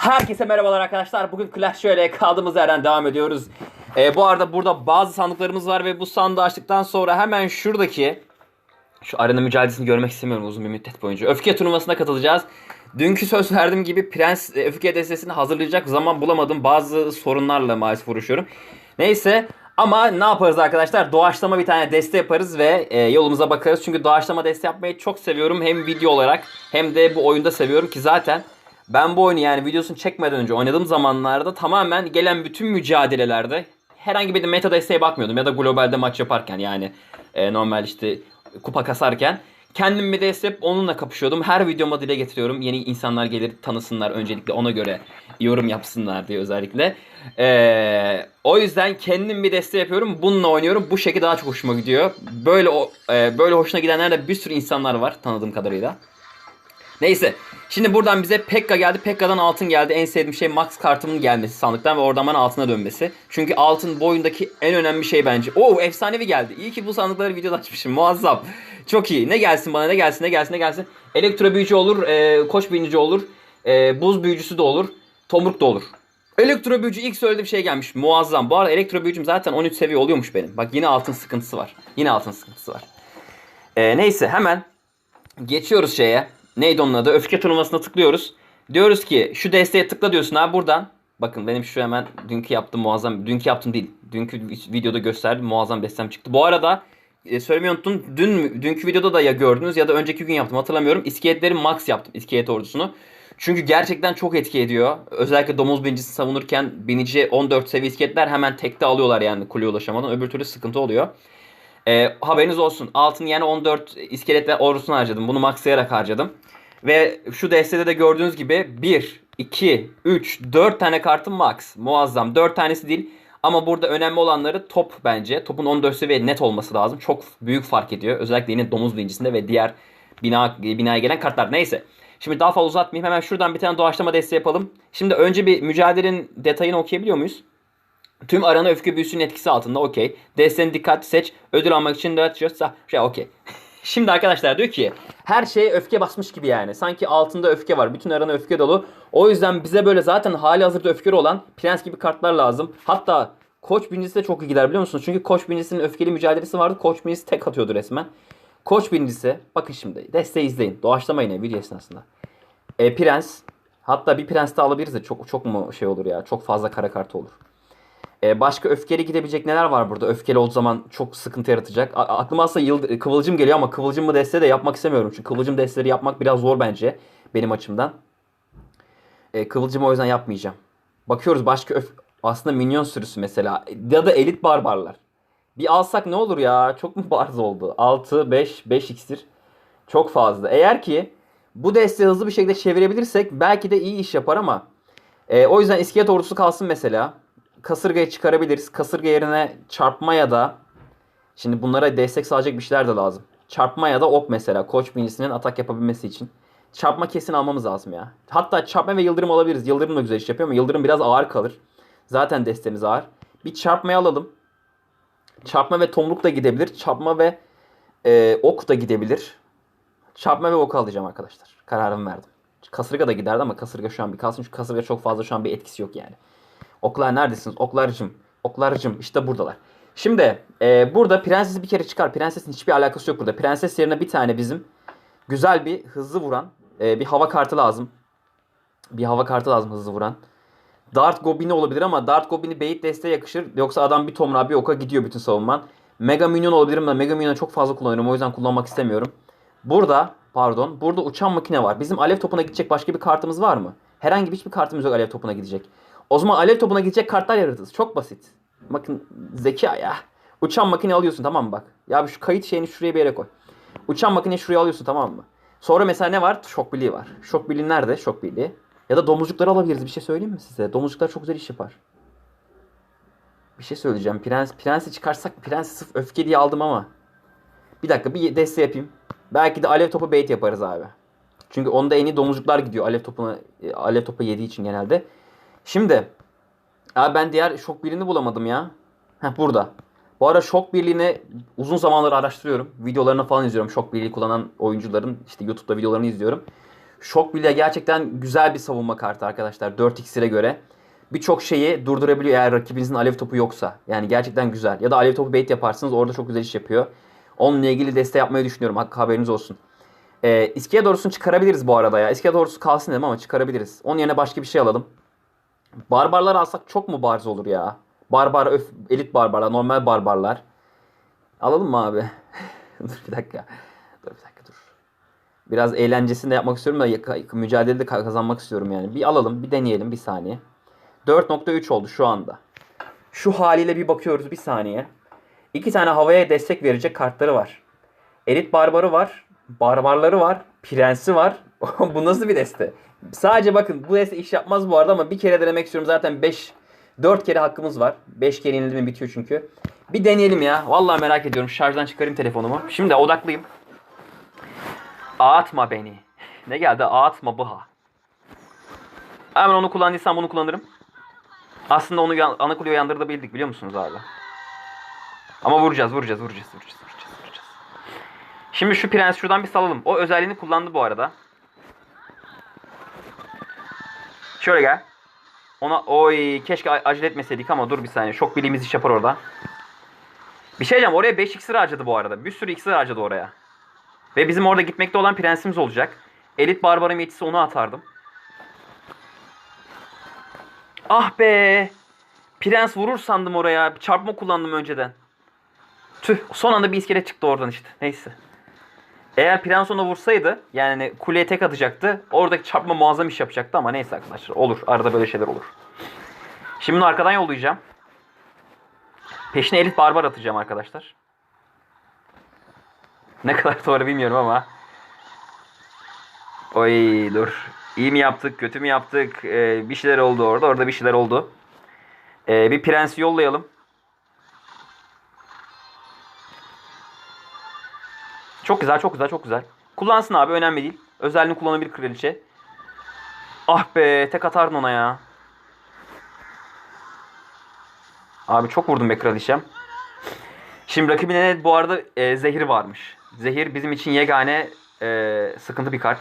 Herkese merhabalar arkadaşlar. Bugün Clash Royale'e kaldığımız yerden devam ediyoruz. Ee, bu arada burada bazı sandıklarımız var ve bu sandığı açtıktan sonra hemen şuradaki şu arena mücadelesini görmek istemiyorum uzun bir müddet boyunca. Öfke turnuvasına katılacağız. Dünkü söz verdiğim gibi Prens e, Öfke destesini hazırlayacak zaman bulamadım. Bazı sorunlarla maalesef uğraşıyorum. Neyse ama ne yaparız arkadaşlar? Doğaçlama bir tane deste yaparız ve e, yolumuza bakarız. Çünkü doğaçlama deste yapmayı çok seviyorum. Hem video olarak hem de bu oyunda seviyorum ki zaten ben bu oyunu yani videosunu çekmeden önce oynadığım zamanlarda tamamen gelen bütün mücadelelerde herhangi bir de meta desteğe bakmıyordum ya da globalde maç yaparken yani e, normal işte kupa kasarken kendim bir deste hep onunla kapışıyordum. Her videoma dile getiriyorum. Yeni insanlar gelir tanısınlar öncelikle ona göre yorum yapsınlar diye özellikle. E, o yüzden kendim bir deste yapıyorum. Bununla oynuyorum. Bu şekilde daha çok hoşuma gidiyor. Böyle e, böyle hoşuna gidenler de bir sürü insanlar var tanıdığım kadarıyla. Neyse. Şimdi buradan bize Pekka geldi. Pekka'dan altın geldi. En sevdiğim şey Max kartımın gelmesi sandıktan ve oradan bana altına dönmesi. Çünkü altın bu oyundaki en önemli şey bence. Oo efsanevi geldi. İyi ki bu sandıkları videoda açmışım. Muazzam. Çok iyi. Ne gelsin bana ne gelsin ne gelsin ne gelsin. Elektro büyücü olur. E, koç büyücü olur. E, buz büyücüsü de olur. Tomruk da olur. Elektro büyücü ilk söylediğim şey gelmiş. Muazzam. Bu arada elektro büyücüm zaten 13 seviye oluyormuş benim. Bak yine altın sıkıntısı var. Yine altın sıkıntısı var. E, neyse hemen geçiyoruz şeye. Neydi onun adı? Öfke turnuvasına tıklıyoruz. Diyoruz ki şu desteğe tıkla diyorsun abi buradan. Bakın benim şu hemen dünkü yaptığım muazzam, dünkü yaptım değil. Dünkü videoda gösterdim muazzam destem çıktı. Bu arada e, söylemeyi unuttum. Dün, dünkü videoda da ya gördünüz ya da önceki gün yaptım hatırlamıyorum. İskeletleri max yaptım iskelet ordusunu. Çünkü gerçekten çok etki ediyor. Özellikle domuz binicisi savunurken binici 14 seviye iskeletler hemen tekte alıyorlar yani kuleye ulaşamadan. Öbür türlü sıkıntı oluyor. E, haberiniz olsun. Altın yani 14 iskelet ve ordusunu harcadım. Bunu maxlayarak harcadım. Ve şu destede de gördüğünüz gibi 1, 2, 3, 4 tane kartım max. Muazzam. 4 tanesi değil. Ama burada önemli olanları top bence. Topun 14 seviye net olması lazım. Çok büyük fark ediyor. Özellikle yine domuz bincisinde ve diğer bina binaya gelen kartlar. Neyse. Şimdi daha fazla uzatmayayım. Hemen şuradan bir tane doğaçlama desteği yapalım. Şimdi önce bir mücadelenin detayını okuyabiliyor muyuz? Tüm arana öfke büyüsünün etkisi altında okey. Desteni dikkatli seç. Ödül almak için de şey okey. Şimdi arkadaşlar diyor ki her şeye öfke basmış gibi yani. Sanki altında öfke var. Bütün arana öfke dolu. O yüzden bize böyle zaten hali hazırda öfkeli olan prens gibi kartlar lazım. Hatta Koç birincisi de çok iyi gider biliyor musunuz? Çünkü Koç birincisinin öfkeli mücadelesi vardı. Koç birincisi tek atıyordu resmen. Koç birincisi bakın şimdi desteği izleyin. Doğaçlama yine video esnasında. E, prens hatta bir prens de alabiliriz de çok çok mu şey olur ya. Çok fazla kara kartı olur. Ee, başka öfkeli gidebilecek neler var burada? Öfkeli olduğu zaman çok sıkıntı yaratacak. A- aklıma aslında yıld- kıvılcım geliyor ama kıvılcım mı deste de yapmak istemiyorum. Çünkü kıvılcım desteleri yapmak biraz zor bence benim açımdan. Ee, kıvılcımı o yüzden yapmayacağım. Bakıyoruz başka öf aslında minyon sürüsü mesela ya da elit barbarlar. Bir alsak ne olur ya? Çok mu barz oldu? 6 5 5 iksir. Çok fazla. Eğer ki bu desteği hızlı bir şekilde çevirebilirsek belki de iyi iş yapar ama e, o yüzden iskelet ordusu kalsın mesela kasırgayı çıkarabiliriz. Kasırga yerine çarpma ya da şimdi bunlara destek sağlayacak bir şeyler de lazım. Çarpma ya da ok mesela koç binisinin atak yapabilmesi için. Çarpma kesin almamız lazım ya. Hatta çarpma ve yıldırım alabiliriz. Yıldırım da güzel iş yapıyor ama yıldırım biraz ağır kalır. Zaten destemiz ağır. Bir çarpmayı alalım. Çarpma ve tomruk da gidebilir. Çarpma ve e, ok da gidebilir. Çarpma ve ok alacağım arkadaşlar. Kararımı verdim. Kasırga da giderdi ama kasırga şu an bir kalsın. Çünkü kasırga çok fazla şu an bir etkisi yok yani. Oklar neredesiniz? Oklarcım. Oklarcım işte buradalar. Şimdi e, burada prensesi bir kere çıkar. Prensesin hiçbir alakası yok burada. Prenses yerine bir tane bizim güzel bir hızlı vuran e, bir hava kartı lazım. Bir hava kartı lazım hızlı vuran. Dart Goblin'i olabilir ama Dart Goblin'i bait desteğe yakışır. Yoksa adam bir tomrağa bir oka gidiyor bütün savunman. Mega Minyon olabilir ama Mega Minyon'u çok fazla kullanıyorum. O yüzden kullanmak istemiyorum. Burada pardon burada uçan makine var. Bizim alev topuna gidecek başka bir kartımız var mı? Herhangi bir hiçbir kartımız yok alev topuna gidecek. O zaman alev topuna gidecek kartlar yaratırız. Çok basit. Bakın zeka ya. Uçan makine alıyorsun tamam mı bak. Ya şu kayıt şeyini şuraya bir yere koy. Uçan makine şuraya alıyorsun tamam mı? Sonra mesela ne var? Şok birliği var. Şok birliği nerede? Şok birliği. Ya da domuzcukları alabiliriz. Bir şey söyleyeyim mi size? Domuzcuklar çok güzel iş yapar. Bir şey söyleyeceğim. Prens, prensi çıkarsak prensi sırf öfke diye aldım ama. Bir dakika bir deste yapayım. Belki de alev topu bait yaparız abi. Çünkü onda en iyi domuzcuklar gidiyor alev topuna alev topu yediği için genelde. Şimdi abi ben diğer şok birliğini bulamadım ya. Heh burada. Bu ara şok birliğini uzun zamandır araştırıyorum. Videolarını falan izliyorum. Şok birliği kullanan oyuncuların işte YouTube'da videolarını izliyorum. Şok bile gerçekten güzel bir savunma kartı arkadaşlar 4 iksire göre. Birçok şeyi durdurabiliyor eğer rakibinizin alev topu yoksa. Yani gerçekten güzel. Ya da alev topu bait yaparsınız orada çok güzel iş yapıyor. Onunla ilgili deste yapmayı düşünüyorum. Hakkı haberiniz olsun. Ee, İskele doğrusunu çıkarabiliriz bu arada ya. İskele doğrusu kalsın dedim ama çıkarabiliriz. Onun yerine başka bir şey alalım. Barbarlar alsak çok mu barz olur ya? Barbar, öf, elit barbarlar, normal barbarlar. Alalım mı abi? dur bir dakika. Dur bir dakika dur. Biraz eğlencesini de yapmak istiyorum da mücadelede ka- kazanmak istiyorum yani. Bir alalım, bir deneyelim bir saniye. 4.3 oldu şu anda. Şu haliyle bir bakıyoruz bir saniye. İki tane havaya destek verecek kartları var. Elit barbarı var. Barbarları var. Prensi var. bu nasıl bir deste? Sadece bakın bu deste iş yapmaz bu arada ama bir kere denemek istiyorum. Zaten 5 4 kere hakkımız var. 5 kere yenildi mi bitiyor çünkü. Bir deneyelim ya. Vallahi merak ediyorum. Şarjdan çıkarayım telefonumu. Şimdi odaklıyım. Ağatma beni. Ne geldi? Ağatma bıha. Hemen onu kullandıysam bunu kullanırım. Aslında onu ana kuleyi uyandırdıbildik biliyor musunuz abi? Ama vuracağız, vuracağız, vuracağız, vuracağız. Şimdi şu prens şuradan bir salalım. O özelliğini kullandı bu arada. Şöyle gel. Ona oy keşke acele etmeseydik ama dur bir saniye. Şok bilimiz iş yapar orada. Bir şey diyeceğim. Oraya 5 iksir harcadı bu arada. Bir sürü iksir harcadı oraya. Ve bizim orada gitmekte olan prensimiz olacak. Elit barbarım yetisi onu atardım. Ah be. Prens vurur sandım oraya. Çarpma kullandım önceden. Tüh. Son anda bir iskelet çıktı oradan işte. Neyse. Eğer Prens ona vursaydı yani kuleye tek atacaktı. Oradaki çarpma muazzam iş yapacaktı ama neyse arkadaşlar. Olur. Arada böyle şeyler olur. Şimdi bunu arkadan yollayacağım. Peşine elit barbar atacağım arkadaşlar. Ne kadar doğru bilmiyorum ama. Oy dur. İyi mi yaptık, kötü mü yaptık? Ee, bir şeyler oldu orada. Orada bir şeyler oldu. Ee, bir prensi yollayalım. Çok güzel, çok güzel, çok güzel. Kullansın abi, önemli değil. Özelliğini kullanabilir kraliçe. Ah be, tek atardın ona ya. Abi çok vurdum be kraliçem. Şimdi rakibine ne bu arada e, zehir varmış. Zehir bizim için yegane e, sıkıntı bir kart.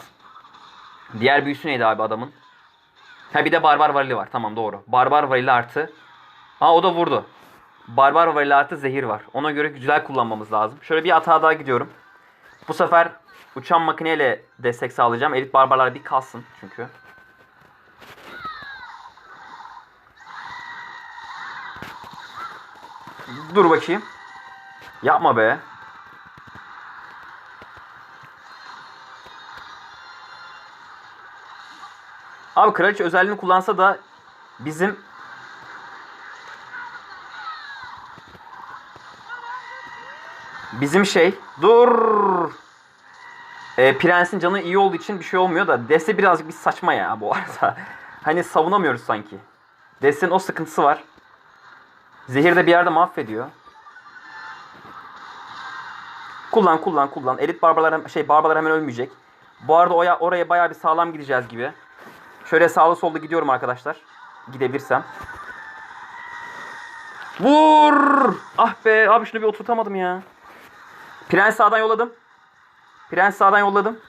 Diğer büyüsü neydi abi adamın? Ha bir de barbar varili var. Tamam doğru. Barbar varili artı. Ha o da vurdu. Barbar varili artı zehir var. Ona göre güzel kullanmamız lazım. Şöyle bir hata daha gidiyorum. Bu sefer uçan makineyle destek sağlayacağım. Elit barbarlar bir kalsın çünkü. Dur bakayım. Yapma be. Abi kraliçe özelliğini kullansa da bizim bizim şey dur e, prensin canı iyi olduğu için bir şey olmuyor da deste birazcık bir saçma ya bu arada. Hani savunamıyoruz sanki. Destenin o sıkıntısı var. Zehir de bir yerde mahvediyor. Kullan kullan kullan. Elit barbarlar şey barbarlar hemen ölmeyecek. Bu arada oya, oraya bayağı bir sağlam gideceğiz gibi. Şöyle sağlı solda gidiyorum arkadaşlar. Gidebilirsem. Vur! Ah be abi şunu bir oturtamadım ya. Prens sağdan yolladım. Prens sağdan yolladım.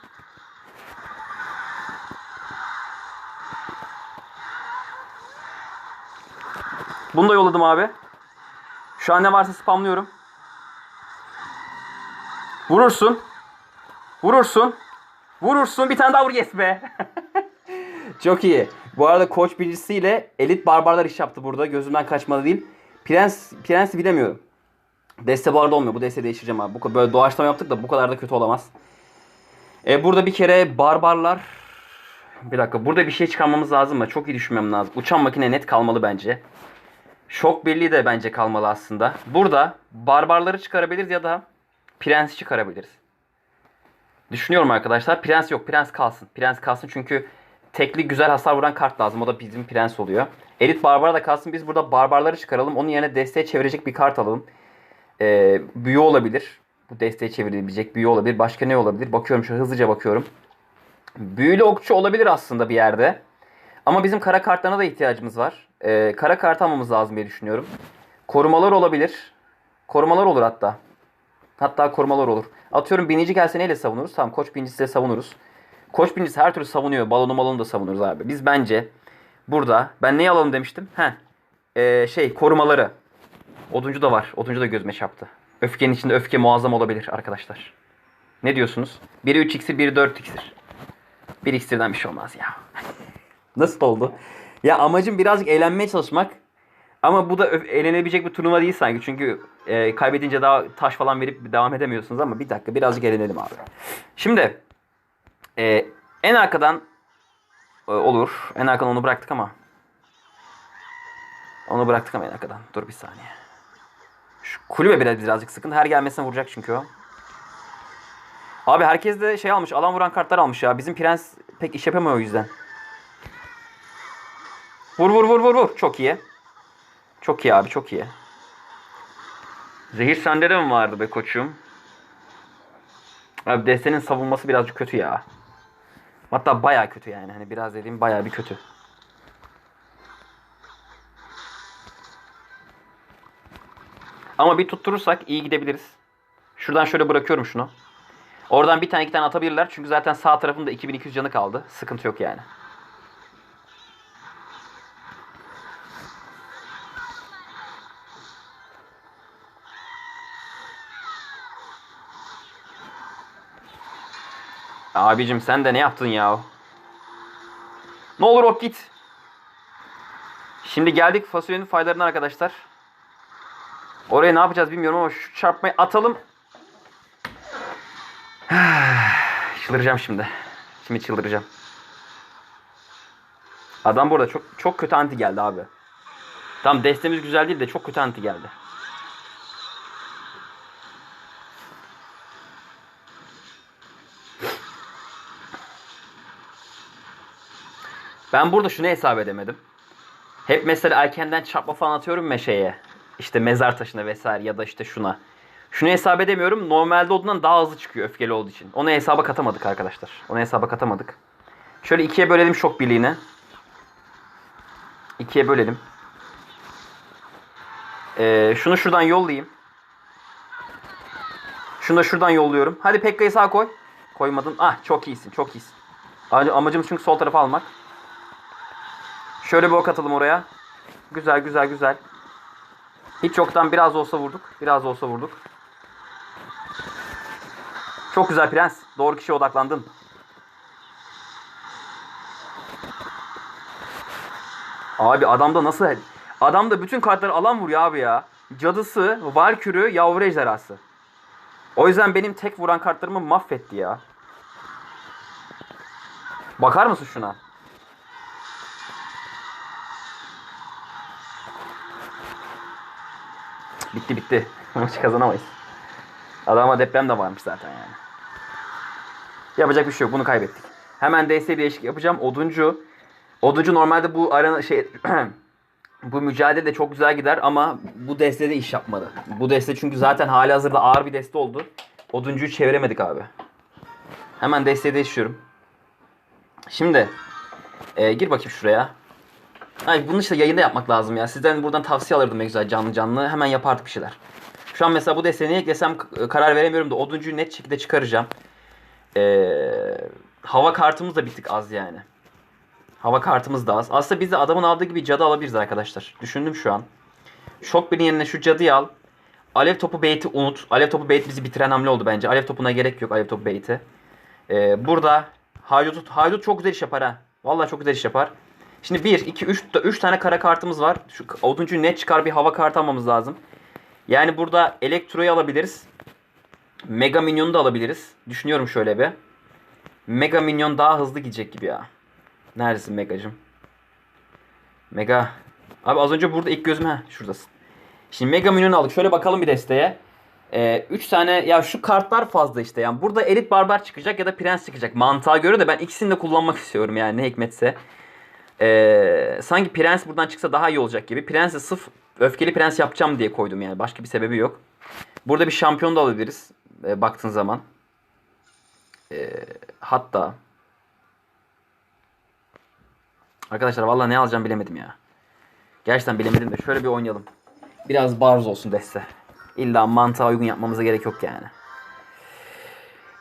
Bunu da yolladım abi. Şu an ne varsa spamlıyorum. Vurursun. Vurursun. Vurursun. Bir tane daha vur yes be. Çok iyi. Bu arada koç birincisiyle elit barbarlar iş yaptı burada. Gözümden kaçmadı değil. Prens, Prens'i bilemiyorum. Deste bu arada olmuyor. Bu deste değiştireceğim abi. Bu, böyle doğaçlama yaptık da bu kadar da kötü olamaz. E, burada bir kere barbarlar... Bir dakika. Burada bir şey çıkarmamız lazım mı? Çok iyi düşünmem lazım. Uçan makine net kalmalı bence. Şok birliği de bence kalmalı aslında. Burada barbarları çıkarabiliriz ya da prensi çıkarabiliriz. Düşünüyorum arkadaşlar. Prens yok. Prens kalsın. Prens kalsın çünkü tekli güzel hasar vuran kart lazım. O da bizim prens oluyor. Elit barbar da kalsın. Biz burada barbarları çıkaralım. Onun yerine desteğe çevirecek bir kart alalım. Ee, büyü olabilir. Bu desteğe çevrilebilecek büyü olabilir. Başka ne olabilir? Bakıyorum şöyle hızlıca bakıyorum. Büyülü okçu olabilir aslında bir yerde. Ama bizim kara kartlarına da ihtiyacımız var. Ee, kara kart almamız lazım diye düşünüyorum. Korumalar olabilir. Korumalar olur hatta. Hatta korumalar olur. Atıyorum binici gelse neyle savunuruz? Tamam koç binicisiyle savunuruz. Koç birincisi her türlü savunuyor. Balonu malonu da savunuyoruz abi. Biz bence burada ben neyi alalım demiştim? He. Ee, şey korumaları. Oduncu da var. Oduncu da gözüme çarptı. Öfkenin içinde öfke muazzam olabilir arkadaşlar. Ne diyorsunuz? Biri 3 iksir, biri 4 iksir. Bir iksirden bir şey olmaz ya. Nasıl oldu? Ya amacım birazcık eğlenmeye çalışmak. Ama bu da eğlenebilecek bir turnuva değil sanki. Çünkü e, kaybedince daha taş falan verip devam edemiyorsunuz ama bir dakika birazcık eğlenelim abi. Şimdi e, en arkadan e, olur. En arkadan onu bıraktık ama. Onu bıraktık ama en arkadan. Dur bir saniye. Şu kulübe biraz birazcık sıkıntı. Her gelmesine vuracak çünkü o. Abi herkes de şey almış. Alan vuran kartlar almış ya. Bizim prens pek iş yapamıyor o yüzden. Vur vur vur vur vur. Çok iyi. Çok iyi abi çok iyi. Zehir sende de mi vardı be koçum? Abi destenin savunması birazcık kötü ya. Hatta baya kötü yani. Hani biraz dediğim baya bir kötü. Ama bir tutturursak iyi gidebiliriz. Şuradan şöyle bırakıyorum şunu. Oradan bir tane iki tane atabilirler. Çünkü zaten sağ tarafında 2200 canı kaldı. Sıkıntı yok yani. Abicim sen de ne yaptın ya? Ne olur hop git. Şimdi geldik fasulyenin faydalarına arkadaşlar. Oraya ne yapacağız bilmiyorum ama şu çarpmayı atalım. çıldıracağım şimdi. Şimdi çıldıracağım. Adam burada çok çok kötü anti geldi abi. Tam destemiz güzel değil de çok kötü anti geldi. Ben burada şunu hesap edemedim. Hep mesela erkenden çarpma falan atıyorum meşeye. İşte mezar taşına vesaire ya da işte şuna. Şunu hesap edemiyorum. Normalde olduğundan daha hızlı çıkıyor öfkeli olduğu için. Onu hesaba katamadık arkadaşlar. Onu hesaba katamadık. Şöyle ikiye bölelim şok birliğini. İkiye bölelim. Ee, şunu şuradan yollayayım. Şunu da şuradan yolluyorum. Hadi Pekka'yı sağa koy. Koymadın. Ah çok iyisin çok iyisin. Amacı- Amacımız çünkü sol tarafa almak. Şöyle bir ok atalım oraya. Güzel güzel güzel. Hiç yoktan biraz olsa vurduk. Biraz olsa vurduk. Çok güzel prens. Doğru kişiye odaklandın. Abi adamda nasıl... Adamda bütün kartları alan vuruyor abi ya. Cadısı, Valkürü, Yavru Ejderhası. O yüzden benim tek vuran kartlarımı mahvetti ya. Bakar mısın şuna? Bitti bitti. Maçı kazanamayız. Adama deprem de varmış zaten yani. Yapacak bir şey yok. Bunu kaybettik. Hemen DS değişik yapacağım. Oduncu. Oduncu normalde bu arena şey bu mücadele de çok güzel gider ama bu destede iş yapmadı. Bu deste çünkü zaten hali hazırda ağır bir deste oldu. Oduncuyu çeviremedik abi. Hemen desteği değişiyorum. Şimdi e, gir bakayım şuraya. Ay bunu işte yayında yapmak lazım ya. Sizden buradan tavsiye alırdım ne güzel canlı canlı. Hemen yapardık bir şeyler. Şu an mesela bu desteği ne eklesem k- karar veremiyorum da oduncuyu net şekilde çıkaracağım. Ee, hava kartımız da bir az yani. Hava kartımız da az. Aslında biz de adamın aldığı gibi cadı alabiliriz arkadaşlar. Düşündüm şu an. Şok birinin yerine şu cadıyı al. Alev topu bait'i unut. Alev topu bait bizi bitiren hamle oldu bence. Alev topuna gerek yok alev topu bait'e. Ee, burada Haydut, Haydut çok güzel iş yapar ha. Vallahi çok güzel iş yapar. Şimdi 1, 2, 3, 3 tane kara kartımız var. Şu oduncuyu net çıkar bir hava kartı almamız lazım. Yani burada Elektro'yu alabiliriz. Mega Minyon'u da alabiliriz. Düşünüyorum şöyle bir. Mega Minyon daha hızlı gidecek gibi ya. Neredesin Mega'cım? Mega. Abi az önce burada ilk gözüm. Heh şuradasın. Şimdi Mega Minyon'u aldık. Şöyle bakalım bir desteğe. 3 tane ya şu kartlar fazla işte. Yani burada Elit Barbar çıkacak ya da Prens çıkacak. Mantığa göre de ben ikisini de kullanmak istiyorum yani ne hikmetse. Ee, sanki Prens buradan çıksa daha iyi olacak gibi. Prens'i sırf öfkeli prens yapacağım diye koydum yani. Başka bir sebebi yok. Burada bir şampiyon da alabiliriz. E, baktığın zaman. E, hatta Arkadaşlar vallahi ne alacağım bilemedim ya. Gerçekten bilemedim de şöyle bir oynayalım. Biraz barz olsun deste. İlla mantığa uygun yapmamıza gerek yok yani.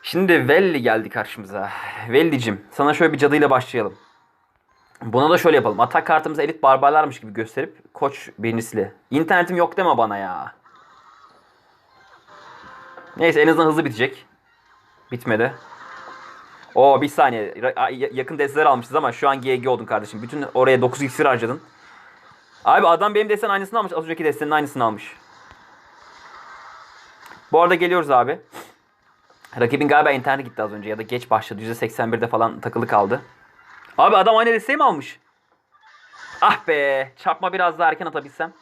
Şimdi Velli geldi karşımıza. Velli'cim sana şöyle bir cadıyla başlayalım. Buna da şöyle yapalım. Atak kartımızı elit barbarlarmış gibi gösterip koç birincisiyle. İnternetim yok deme bana ya. Neyse en azından hızlı bitecek. Bitmedi. O bir saniye. Yakın desteler almışız ama şu an GG oldun kardeşim. Bütün oraya 9 iksir harcadın. Abi adam benim desten aynısını almış. Az önceki destenin aynısını almış. Bu arada geliyoruz abi. Rakibin galiba interneti gitti az önce ya da geç başladı. %81'de falan takılı kaldı. Abi adam aynı desteği mi almış? Ah be. Çarpma biraz daha erken atabilsem.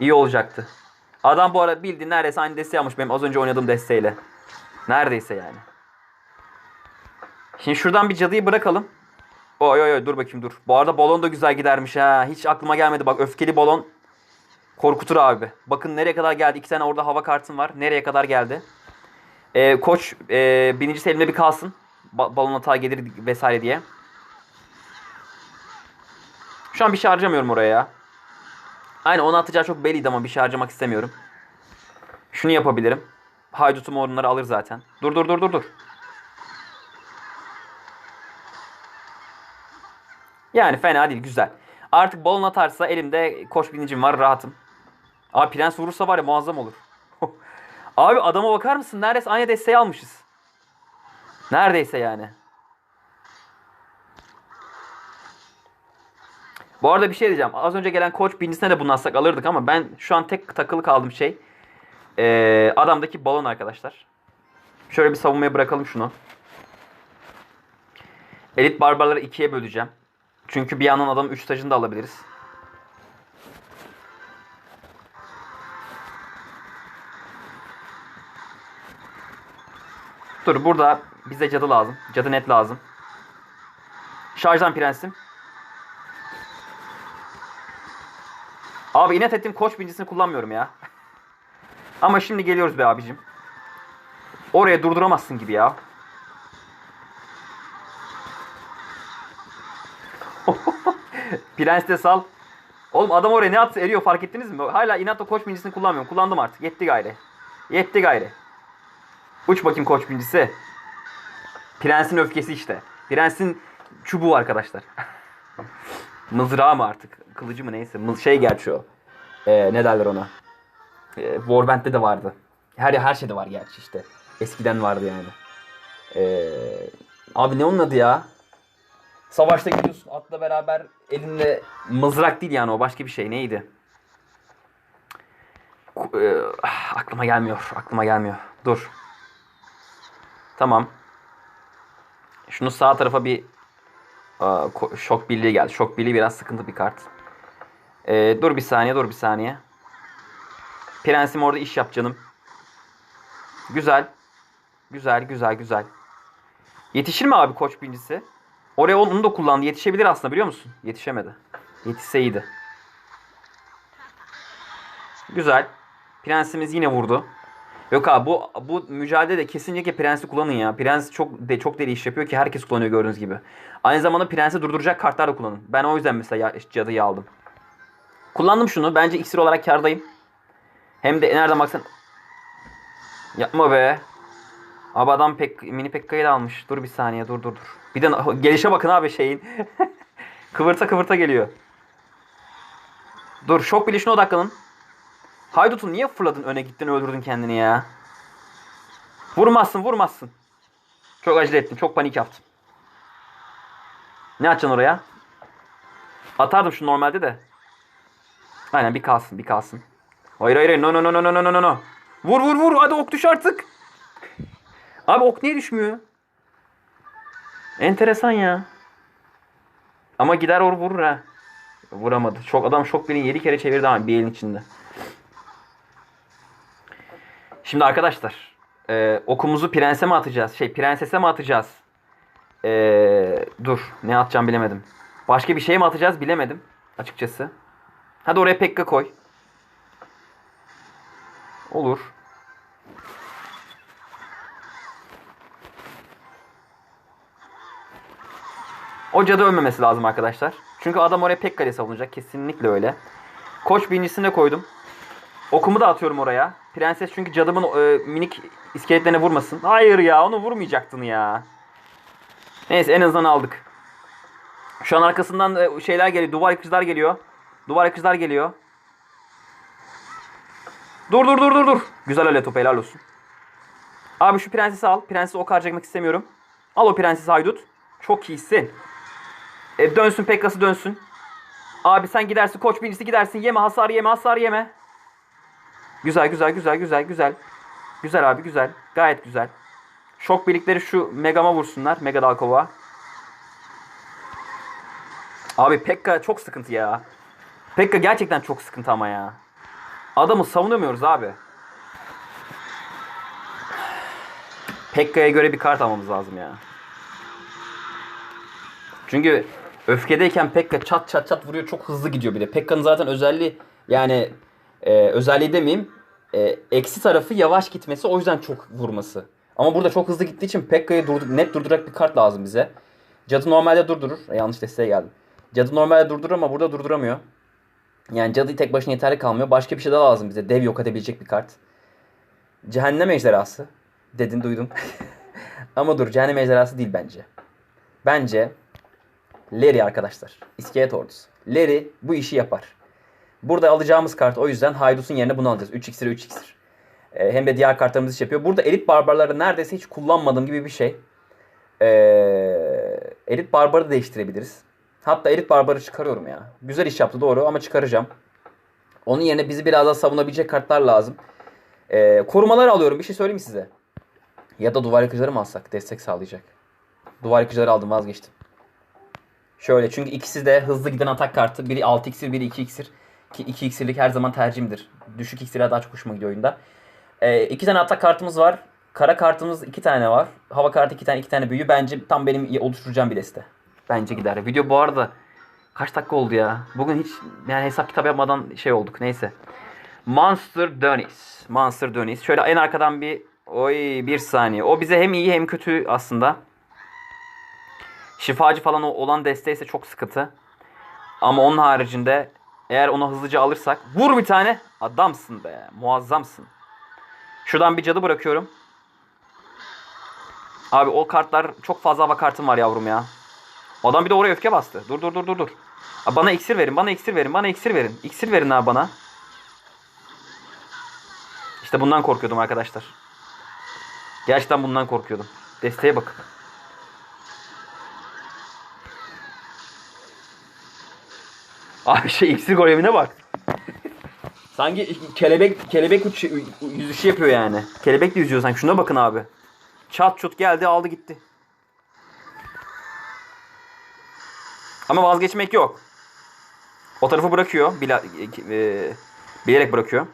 iyi olacaktı. Adam bu arada bildiğin neredeyse aynı desteği almış benim az önce oynadığım desteğiyle. Neredeyse yani. Şimdi şuradan bir cadıyı bırakalım. Oy oy oy dur bakayım dur. Bu arada balon da güzel gidermiş ha. Hiç aklıma gelmedi bak öfkeli balon. Korkutur abi. Bakın nereye kadar geldi. İki tane orada hava kartım var. Nereye kadar geldi. Ee, koç e, birincisi elimde bir kalsın. Ba- balon hata gelir vesaire diye. Şu an bir şey harcamıyorum oraya ya. Aynen onu atacağı çok belliydi ama bir şey harcamak istemiyorum. Şunu yapabilirim. Haydut'um onları alır zaten. Dur dur dur dur dur. Yani fena değil güzel. Artık balon atarsa elimde koç binicim var rahatım. Abi prens vurursa var ya muazzam olur. Abi adama bakar mısın? Neredeyse aynı desteği almışız. Neredeyse yani. Bu arada bir şey diyeceğim. Az önce gelen koç birincisine de bunu alırdık ama ben şu an tek takılı kaldığım şey ee, adamdaki balon arkadaşlar. Şöyle bir savunmaya bırakalım şunu. Elit barbarları ikiye böleceğim. Çünkü bir yandan adam 3 tacını da alabiliriz. Dur burada bize cadı lazım. Cadı net lazım. Şarjdan prensim. Abi inat ettim koç bincisini kullanmıyorum ya. Ama şimdi geliyoruz be abicim. Oraya durduramazsın gibi ya. Prens de sal. Oğlum adam oraya ne attı eriyor fark ettiniz mi? Hala inatla koç bincisini kullanmıyorum. Kullandım artık. Yetti gayri. Yetti gayri. Uç bakayım koç bincisi. Prensin öfkesi işte. Prensin çubuğu arkadaşlar. Mızrağı mı artık? Kılıcı mı neyse. Şey gerçi o. Ee, ne derler ona? Ee, Warband'de de vardı. Her her şeyde var gerçi işte. Eskiden vardı yani. Ee, abi ne onun adı ya? Savaşta gidiyorsun atla beraber elinde mızrak değil yani o başka bir şey neydi? Ee, aklıma gelmiyor. Aklıma gelmiyor. Dur. Tamam. Şunu sağ tarafa bir şok birliği geldi. Şok birliği biraz sıkıntı bir kart. Ee, dur bir saniye, dur bir saniye. Prensim orada iş yap canım. Güzel. Güzel, güzel, güzel. Yetişir mi abi koç birincisi? Oraya onu da kullandı. Yetişebilir aslında biliyor musun? Yetişemedi. Yetişse iyiydi. Güzel. Prensimiz yine vurdu. Yok abi bu bu mücadelede kesinlikle prensi kullanın ya. Prens çok de çok deli iş yapıyor ki herkes kullanıyor gördüğünüz gibi. Aynı zamanda prensi durduracak kartlar da kullanın. Ben o yüzden mesela cadıyı aldım. Kullandım şunu. Bence iksir olarak kardayım. Hem de nereden baksan Yapma be. Abi adam pek mini Pekka'yı da almış. Dur bir saniye dur dur dur. Bir de gelişe bakın abi şeyin. kıvırta kıvırta geliyor. Dur şok bilişine odaklanın. Haydut'u niye fırladın öne gittin öldürdün kendini ya. Vurmazsın vurmazsın. Çok acele ettim çok panik yaptım. Ne atacaksın oraya? Atardım şu normalde de. Aynen bir kalsın bir kalsın. Hayır hayır no no no no no no no no. Vur vur vur hadi ok düş artık. Abi ok niye düşmüyor? Enteresan ya. Ama gider or vurur ha. Vuramadı. Çok adam şok birini 7 kere çevirdi ama bir elin içinde. Şimdi arkadaşlar e, okumuzu prense mi atacağız? Şey prensese mi atacağız? E, dur ne atacağım bilemedim. Başka bir şey mi atacağız bilemedim açıkçası. Hadi oraya Pekka koy. Olur. O cadı ölmemesi lazım arkadaşlar. Çünkü adam oraya Pekka'yı savunacak. Kesinlikle öyle. Koç birincisine koydum. Okumu da atıyorum oraya. Prenses çünkü cadımın e, minik iskeletlerine vurmasın. Hayır ya onu vurmayacaktın ya. Neyse en azından aldık. Şu an arkasından e, şeyler geliyor. Duvar yıkıcılar geliyor. Duvar yıkıcılar geliyor. Dur dur dur dur dur. Güzel öyle top helal olsun. Abi şu prensesi al. Prensesi ok harcamak istemiyorum. Al o prensesi haydut. Çok iyisin. E, dönsün Pekkası dönsün. Abi sen gidersin koç birincisi gidersin. Yeme hasar yeme hasar yeme. Güzel güzel güzel güzel güzel. Güzel abi güzel. Gayet güzel. Şok birlikleri şu Mega'ma vursunlar. Mega Dalkova. Abi Pekka çok sıkıntı ya. Pekka gerçekten çok sıkıntı ama ya. Adamı savunamıyoruz abi. Pekka'ya göre bir kart almamız lazım ya. Çünkü öfkedeyken Pekka çat çat çat vuruyor çok hızlı gidiyor bir de. Pekka'nın zaten özelliği yani e, özelliği demeyeyim e, eksi tarafı yavaş gitmesi o yüzden çok vurması. Ama burada çok hızlı gittiği için Pekka'yı durdur, net durduracak bir kart lazım bize. Cadı normalde durdurur. E, yanlış desteğe geldim. Cadı normalde durdurur ama burada durduramıyor. Yani cadı tek başına yeterli kalmıyor. Başka bir şey daha lazım bize. Dev yok edebilecek bir kart. Cehennem ejderhası. Dedin duydum. ama dur cehennem ejderhası değil bence. Bence Larry arkadaşlar. İskelet ordusu. Larry bu işi yapar. Burada alacağımız kart o yüzden Haydut'un yerine bunu alacağız. 3 iksir 3 iksir. Ee, hem de diğer kartlarımız iş yapıyor. Burada elit barbarları neredeyse hiç kullanmadığım gibi bir şey. Ee, elit barbarı değiştirebiliriz. Hatta elit barbarı çıkarıyorum ya. Güzel iş yaptı doğru ama çıkaracağım. Onun yerine bizi biraz daha savunabilecek kartlar lazım. Ee, korumalar alıyorum. Bir şey söyleyeyim size? Ya da duvar yıkıcıları mı alsak? Destek sağlayacak. Duvar yıkıcıları aldım vazgeçtim. Şöyle çünkü ikisi de hızlı giden atak kartı. Biri 6 iksir, biri 2 iksir. Ki 2 iksirlik her zaman tercihimdir. Düşük iksirler daha çok hoşuma gidiyor oyunda. Ee, iki tane atak kartımız var. Kara kartımız iki tane var. Hava kartı iki tane, iki tane büyü. Bence tam benim oluşturacağım bir liste. Bence gider. Video bu arada kaç dakika oldu ya? Bugün hiç yani hesap kitap yapmadan şey olduk. Neyse. Monster Dönis. Monster Dönis. Şöyle en arkadan bir oy bir saniye. O bize hem iyi hem kötü aslında. Şifacı falan olan desteği çok sıkıntı. Ama onun haricinde eğer onu hızlıca alırsak vur bir tane. Adamsın be. Muazzamsın. Şuradan bir cadı bırakıyorum. Abi o kartlar çok fazla hava kartım var yavrum ya. Adam bir de oraya öfke bastı. Dur dur dur dur dur. Bana iksir verin. Bana iksir verin. Bana iksir verin. İksir verin abi bana. İşte bundan korkuyordum arkadaşlar. Gerçekten bundan korkuyordum. Desteğe bakın. Abi şey iksir görevine bak. Sanki kelebek kelebek uç, yüzüşü yapıyor yani. Kelebek de yüzüyor sanki. Şuna bakın abi. Çat çut geldi aldı gitti. Ama vazgeçmek yok. O tarafı bırakıyor. Bila, e, bilerek bırakıyor.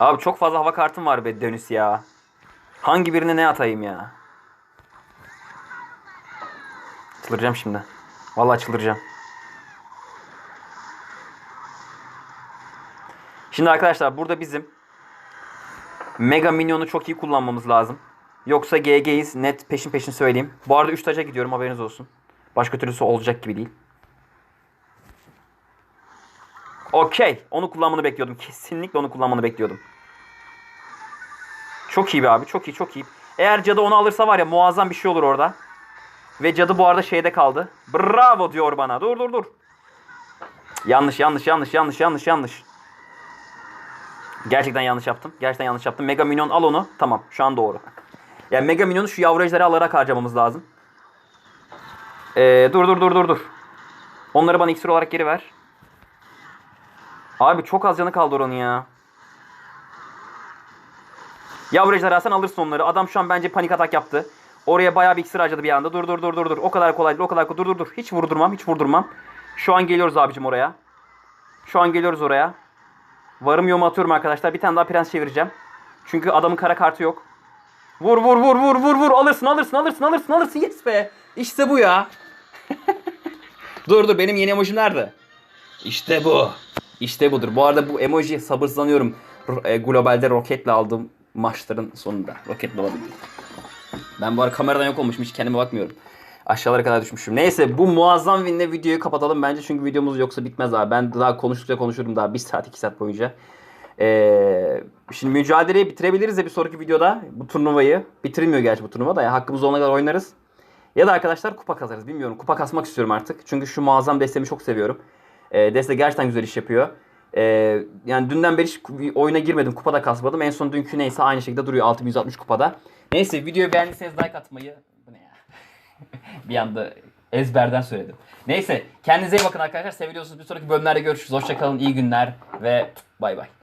Abi çok fazla hava kartım var be Dönüs ya. Hangi birine ne atayım ya? Çıldıracağım şimdi. Vallahi çıldıracağım. Şimdi arkadaşlar burada bizim Mega Minyon'u çok iyi kullanmamız lazım. Yoksa GG'yiz net peşin peşin söyleyeyim. Bu arada 3 taca gidiyorum haberiniz olsun. Başka türlüsü olacak gibi değil. Okey. Onu kullanmanı bekliyordum. Kesinlikle onu kullanmanı bekliyordum. Çok iyi be abi. Çok iyi çok iyi. Eğer cadı onu alırsa var ya muazzam bir şey olur orada. Ve cadı bu arada şeyde kaldı. Bravo diyor bana. Dur dur dur. Yanlış yanlış yanlış yanlış yanlış yanlış. Gerçekten yanlış yaptım. Gerçekten yanlış yaptım. Mega Minyon al onu. Tamam şu an doğru. Yani Mega Minyon'u şu yavru ejderi alarak harcamamız lazım. Ee, dur dur dur dur dur. Onları bana iksir olarak geri ver. Abi çok az canı kaldı oranın ya. Yavru ejderha sen alırsın onları. Adam şu an bence panik atak yaptı. Oraya bayağı bir iksir harcadı bir anda. Dur dur dur dur dur. O kadar kolay değil. O kadar kolay. Dur dur dur. Hiç vurdurmam. Hiç vurdurmam. Şu an geliyoruz abicim oraya. Şu an geliyoruz oraya. Varım yomu atıyorum arkadaşlar. Bir tane daha prens çevireceğim. Çünkü adamın kara kartı yok. Vur vur vur vur vur vur. Alırsın alırsın alırsın alırsın alırsın. Yes be. İşte bu ya. dur dur benim yeni emojim nerede? İşte bu. İşte budur. Bu arada bu emoji sabırsızlanıyorum. E, globalde roketle aldığım maçların sonunda. Roketle olabildim. Ben bu arada kameradan yok olmuşum. Hiç kendime bakmıyorum. Aşağılara kadar düşmüşüm. Neyse bu muazzam winle videoyu kapatalım bence. Çünkü videomuz yoksa bitmez abi. Ben daha konuştukça konuşurum daha 1 saat 2 saat boyunca. Ee, şimdi mücadeleyi bitirebiliriz de bir sonraki videoda bu turnuvayı. Bitirilmiyor gerçi bu turnuva da. ya hakkımız olana kadar oynarız. Ya da arkadaşlar kupa kasarız. Bilmiyorum. Kupa kasmak istiyorum artık. Çünkü şu muazzam destemi çok seviyorum. Ee, deste gerçekten güzel iş yapıyor. Ee, yani dünden beri hiç oyuna girmedim. Kupada kasmadım. En son dünkü neyse aynı şekilde duruyor. 6160 kupada. Neyse videoyu beğendiyseniz like atmayı. Bu ne ya? bir anda ezberden söyledim. Neyse kendinize iyi bakın arkadaşlar. Seviliyorsunuz. Bir sonraki bölümlerde görüşürüz. Hoşçakalın. iyi günler ve bay bay.